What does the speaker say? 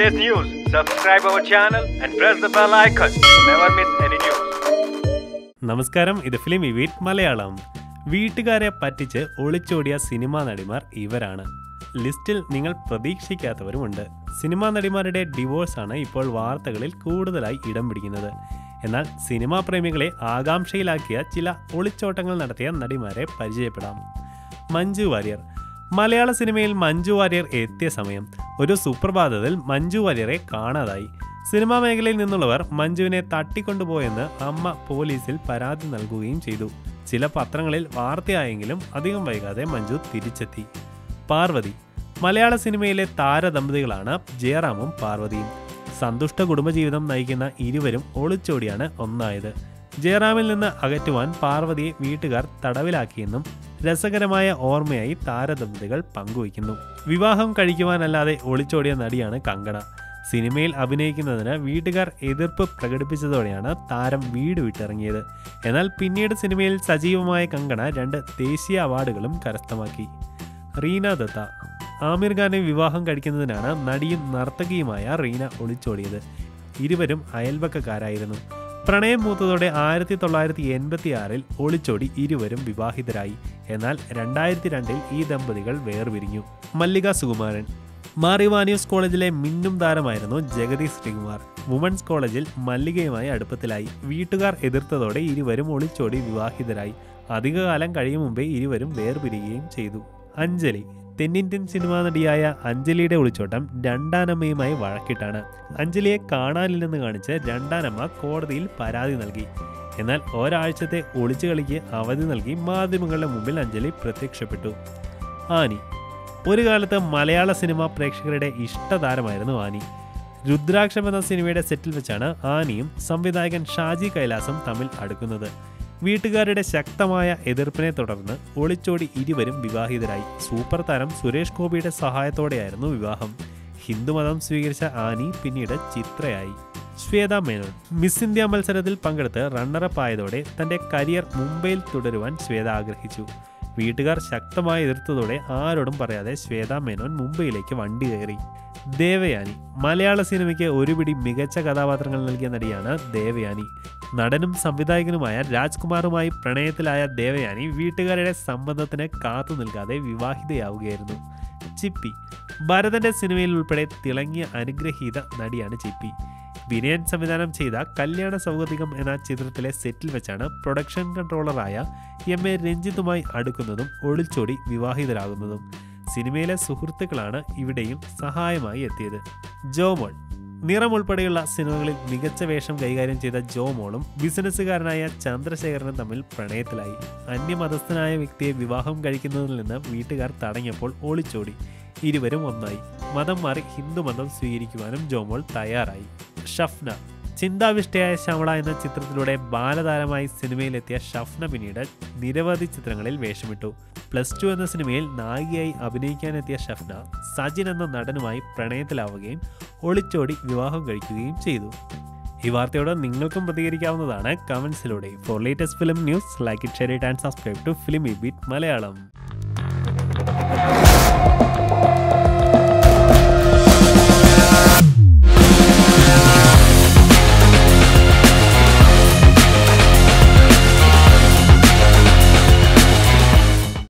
latest news, subscribe our channel and press the bell icon. To never miss any news. നമസ്കാരം. ഇത് film ഇവീറ്റ് Malayalam. വീട്ടുകാരെ പറ്റിച്ച് ഒളിച്ചോടിയ cinema നടിമാർ ഇവരാണ്. ലിസ്റ്റിൽ നിങ്ങൾ പ്രതീക്ഷിക്കാത്തവരുമുണ്ട്. സിനിമാ നടിമാരുടെ ഡിവോഴ്സാണ് ഇപ്പോൾ വാർത്തകളിൽ കൂടുതലായി ഇടം പിടിക്കുന്നത്. എന്നാൽ സിനിമാ പ്രേമികളെ ആകാംക്ഷയിലാക്കിയ ചില ഒളിച്ചോട്ടങ്ങൾ നടത്തിയ നടിമാരെ പരിചയപ്പെടാം. മഞ്ജു വാര്യർ. മലയാള സിനിമയിൽ മഞ്ജു വാര്യർ എത്തിയ സമയം ഒരു സുപ്രഭാതത്തിൽ മഞ്ജു വാര്യരെ കാണാതായി. സിനിമാ മേഖലയിൽ നിന്നുള്ളവർ മഞ്ജുവിനെ തട്ടിക്കൊണ്ടുപോയെന്ന് അമ്മ പോലീസിൽ പരാതി നൽകുകയും ചെയ്തു. ചില പത്രങ്ങളിൽ വാർത്തയായെങ്കിലും അധികം വൈകാതെ മഞ്ജു തിരിച്ചെത്തി. പാർവതി. മലയാള സിനിമയിലെ താരദമ്പതികളാണ് ജയറാമും പാർവതിയും. സന്തുഷ്ട കുടുംബജീവിതം നയിക്കുന്ന ഇരുവരും ഒളിച്ചോടിയാണ് ഒന്നായത്. ജയറാമിൽ നിന്ന് അകറ്റുവാൻ പാർവതിയെ വീട്ടുകാർ തടവിലാക്കിയെന്നും രസകരമായ ഓർമ്മയായി താരദമ്പതികൾ പങ്കുവയ്ക്കുന്നു. വിവാഹം കഴിക്കുവാനല്ലാതെ ഒളിച്ചോടിയ നടിയാണ് കങ്കണ. സിനിമയിൽ അഭിനയിക്കുന്നതിന് വീട്ടുകാർ എതിർപ്പ് പ്രകടിപ്പിച്ചതോടെയാണ് താരം വീട് വിട്ടിറങ്ങിയത്. എന്നാൽ പിന്നീട് സിനിമയിൽ സജീവമായ കങ്കണ രണ്ട് ദേശീയ അവാർഡുകളും കരസ്ഥമാക്കി. റീന ദത്ത. ആമിർ ഖാനെ വിവാഹം കഴിക്കുന്നതിനാണ് നടിയും നർത്തകിയുമായ റീന ഒളിച്ചോടിയത്. ഇരുവരും അയൽവക്കക്കാരായിരുന്നു. പ്രണയം മൂത്തതോടെ ആയിരത്തി തൊള്ളായിരത്തി എൺപത്തി ആറിൽ ഒളിച്ചോടി ഇരുവരും വിവാഹിതരായി. എന്നാൽ രണ്ടായിരത്തി രണ്ടിൽ ഈ ദമ്പതികൾ വേർപിരിഞ്ഞു. മല്ലിക സുകുമാരൻ. മാറിവാനിയൂസ് കോളേജിലെ മിന്നും താരമായിരുന്നു ജഗതി ശ്രീകുമാർ. വുമൻസ് കോളേജിൽ മല്ലികയുമായി അടുപ്പത്തിലായി. വീട്ടുകാർ എതിർത്തതോടെ ഇരുവരും ഒളിച്ചോടി വിവാഹിതരായി. അധികകാലം കഴിയും മുമ്പേ ഇരുവരും വേർപിരിയുകയും ചെയ്തു. അഞ്ജലി. തെന്നിന്ത്യൻ സിനിമാ നടിയായ അഞ്ജലിയുടെ ഒളിച്ചോട്ടം രണ്ടാനമ്മയുമായി വഴക്കിട്ടാണ്. അഞ്ജലിയെ കാണാനില്ലെന്ന് കാണിച്ച് രണ്ടാനമ്മ കോടതിയിൽ പരാതി നൽകി. എന്നാൽ ഒരാഴ്ചത്തെ ഒളിച്ചുകളിക്ക് അവധി നൽകി മാധ്യമങ്ങളുടെ മുമ്പിൽ അഞ്ജലി പ്രത്യക്ഷപ്പെട്ടു. ആനി. ഒരു കാലത്ത് മലയാള സിനിമാ പ്രേക്ഷകരുടെ ഇഷ്ടതാരമായിരുന്നു ആനി. രുദ്രാക്ഷം എന്ന സിനിമയുടെ സെറ്റിൽ വെച്ചാണ് ആനിയും സംവിധായകൻ ഷാജി കൈലാസും തമ്മിൽ അടുക്കുന്നത്. വീട്ടുകാരുടെ ശക്തമായ എതിർപ്പിനെ തുടർന്ന് ഒളിച്ചോടി ഇരുവരും വിവാഹിതരായി. സൂപ്പർ താരം സുരേഷ് ഗോപിയുടെ സഹായത്തോടെയായിരുന്നു വിവാഹം. ഹിന്ദുമതം സ്വീകരിച്ച ആനി പിന്നീട് ചിത്രയായി. ശ്വേത മേനോൻ മിസ് ഇന്ത്യ മത്സരത്തിൽ പങ്കെടുത്ത് റണ്ണറപ്പ് ആയതോടെ തന്റെ കരിയർ മുംബൈയിൽ തുടരുവാൻ ശ്വേത ആഗ്രഹിച്ചു. വീട്ടുകാർ ശക്തമായി എതിർത്തതോടെ ആരോടും പറയാതെ ശ്വേത മേനോൻ മുംബൈയിലേക്ക് വണ്ടി കയറി. ദേവയാനി. മലയാള സിനിമയ്ക്ക് ഒരുപിടി മികച്ച കഥാപാത്രങ്ങൾ നൽകിയ നടിയാണ് ദേവയാനി. നടനും സംവിധായകനുമായ രാജ്കുമാറുമായി പ്രണയത്തിലായ ദേവയാനി വീട്ടുകാരുടെ സമ്മതത്തിന് കാത്തു നിൽക്കാതെ വിവാഹിതയാവുകയായിരുന്നു. ചിപ്പി. ഭരതന്റെ സിനിമയിൽ ഉൾപ്പെടെ തിളങ്ങിയ അനുഗ്രഹീത നടിയാണ് ചിപ്പി. വിനയൻ സംവിധാനം ചെയ്ത കല്യാണ സൗഹൃദികം എന്ന ചിത്രത്തിലെ സെറ്റിൽ വെച്ചാണ് പ്രൊഡക്ഷൻ കൺട്രോളറായ എം എ രഞ്ജിത്തുമായി അടുക്കുന്നതും ഒളിച്ചോടി വിവാഹിതരാകുന്നതും. സിനിമയിലെ സുഹൃത്തുക്കളാണ് ഇവിടെയും സഹായമായി എത്തിയത്. ജോമോൾ നിറം ഉൾപ്പെടെയുള്ള സിനിമകളിൽ മികച്ച വേഷം കൈകാര്യം ചെയ്ത ജോമോളും ബിസിനസ്സുകാരനായ ചന്ദ്രശേഖരനും തമ്മിൽ പ്രണയത്തിലായി. അന്യമതസ്ഥനായ വ്യക്തിയെ വിവാഹം കഴിക്കുന്നതിൽ നിന്ന് വീട്ടുകാർ തടഞ്ഞപ്പോൾ ഒളിച്ചോടി ഇരുവരും ഒന്നായി. മതം മാറി ഹിന്ദുമതം സ്വീകരിക്കുവാനും ജോമോൾ തയ്യാറായി. ഷഫ്ന. ചിന്താവിഷ്ടയായ ശ്യാമള എന്ന ചിത്രത്തിലൂടെ ബാലതാരമായി സിനിമയിലെത്തിയ ഷഫ്ന പിന്നീട് നിരവധി ചിത്രങ്ങളിൽ വേഷമിട്ടു. പ്ലസ് ടു എന്ന സിനിമയിൽ നായികയായി അഭിനയിക്കാനെത്തിയ ഷഫ്ന സജിൻ എന്ന നടനുമായി പ്രണയത്തിലാവുകയും ഒളിച്ചോടി വിവാഹം കഴിക്കുകയും ചെയ്തു. ഈ വാർത്തയോട് നിങ്ങൾക്കും പ്രതികരിക്കാവുന്നതാണ് കമൻസിലൂടെ for latest film news like it share it and subscribe to Filmibeat Malayalam